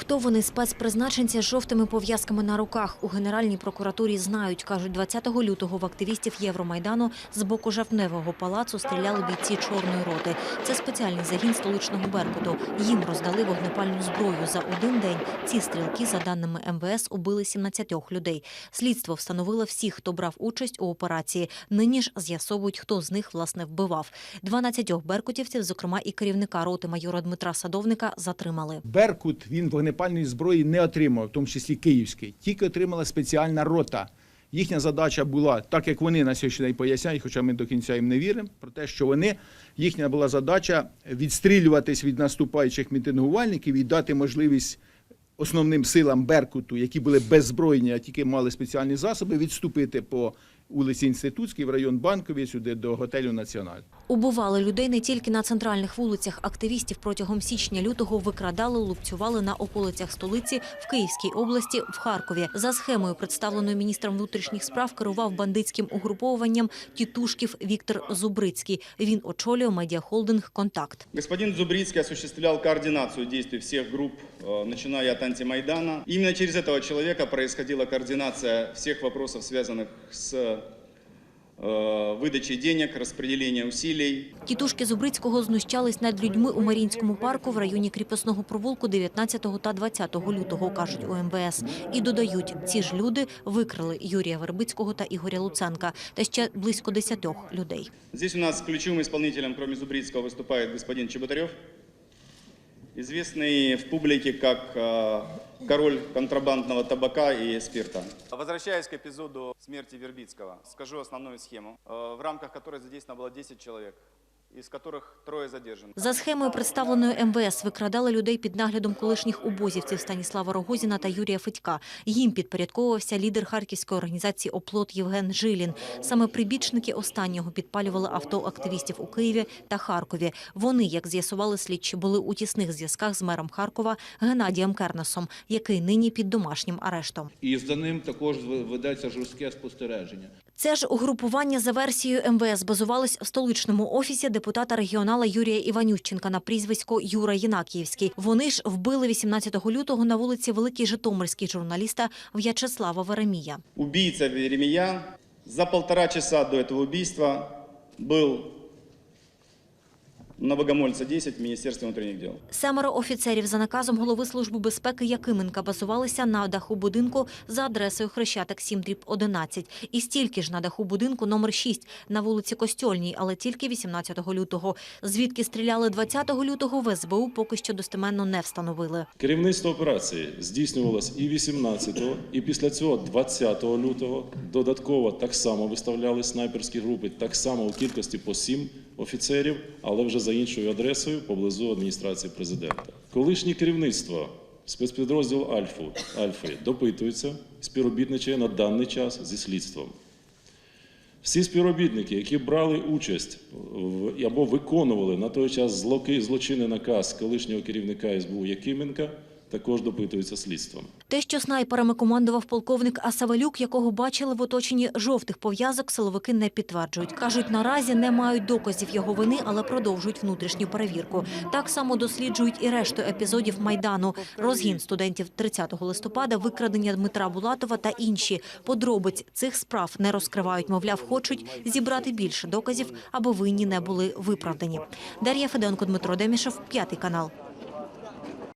Хто вони спецпризначенці з жовтими пов'язками на руках у Генеральній прокуратурі знають. Кажуть, 20 лютого в активістів Євромайдану з боку Жовтневого палацу стріляли бійці Чорної роти. Це спеціальний загін столичного Беркуту. Їм роздали вогнепальну зброю. За один день ці стрілки, за даними МВС, убили 17 людей. Слідство встановило всіх, хто брав участь у операції. Нині ж з'ясовують, хто з них власне вбивав. 12 беркутівців, зокрема і керівника роти майора Дмитра Садовника, затримали. Беркут він вогнепальної зброї не отримав, в тому числі київський. Тільки отримала спеціальна рота. Їхня задача була, так як вони на сьогоднішній день поясняють, хоча ми до кінця їм не віримо, про те, що вони їхня була задача відстрілюватись від наступаючих мітингувальників і дати можливість основним силам Беркуту, які були беззбройні, а тільки мали спеціальні засоби, відступити по вулиці Інститутській в район Банкові сюди до готелю Національ. Убивали людей не тільки на центральних вулицях. Активістів протягом січня-лютого викрадали, лупцювали на околицях столиці в Київській області, в Харкові. За схемою, представленою міністром внутрішніх справ, керував бандитським угруповуванням тітушків Віктор Зубрицький. Він очолює медіахолдинг «Контакт». Господин Зубрицкий осуществлял координацию действий всех групп, э, начиная от антимайдана. Именно через этого человека происходила координация всех вопросов, связанных с э, выдачей денег, распределением усилий. Тітушки Зубрицького знущались над людьми у Марінському парку в районі Кріпосного провулку 19 та 20 лютого, кажуть у МВС. І додають, ці ж люди викрили Юрія Вербицького та Ігоря Луценка та ще близько 10 людей. Здесь у нас ключевым исполнителем, кроме Зубрицкого, выступает господин Чеботарев, Известный в публике как э, король контрабандного табака и спирта. Возвращаясь к эпизоду смерти Вербицкого, скажу основную схему, э, в рамках которой задействовано было 10 человек, из которых трое задержаны. За схемою, представленою МВС, викрадали людей під наглядом колишніх убозівців Станіслава Рогозіна та Юрія Федька. Їм підпорядковувався лідер харківської організації «Оплот» Євген Жилін. Саме прибічники останнього підпалювали авто активістів у Києві та Харкові. Вони, як з'ясували слідчі, були у тісних зв'язках з мером Харкова Геннадієм Кернесом, який нині під домашнім арештом. І за ним також ведеться жорстке спостереження. Це ж угрупування за версією МВС базувалось в столичному офісі депутата регіонала Юрія Іванющенка на прізвисько Юра Єнакіївський. Вони ж вбили 18 лютого на вулиці Великій Житомирській журналіста В'ячеслава Веремія. Убійця Веремія за полтора часа до цього вбивства был на Богомольца 10 в Министерстве внутренних дел. Семеро офіцерів за наказом голови Служби безпеки Якименка базувалися на даху будинку за адресою Хрещатик 7 дріб 11. І стільки ж на даху будинку номер 6 на вулиці Костьольній, але тільки 18 лютого. Звідки стріляли 20 лютого в СБУ поки що достеменно не встановили. Керівництво операції здійснювалось і 18-го, і після цього 20 лютого. Додатково так само виставляли снайперські групи, так само у кількості по 7 офіцерів, але вже за іншою адресою поблизу адміністрації президента. Колишнє керівництво спецпідрозділу Альфу Альфи допитується, співробітничає на даний час зі слідством. Всі співробітники, які брали участь в або виконували на той час злочинний наказ колишнього керівника СБУ Якименка, також допитуються слідством. Те, що снайперами командував полковник Асавелюк, якого бачили в оточенні жовтих пов'язок, силовики не підтверджують. Кажуть, наразі не мають доказів його вини, але продовжують внутрішню перевірку. Так само досліджують і решту епізодів Майдану. Розгін студентів 30 листопада, викрадення Дмитра Булатова та інші. Подробиць цих справ не розкривають. Мовляв, хочуть зібрати більше доказів, аби винні не були виправдані. Дар'я Феденко, Дмитро Демішев, п'ятий канал.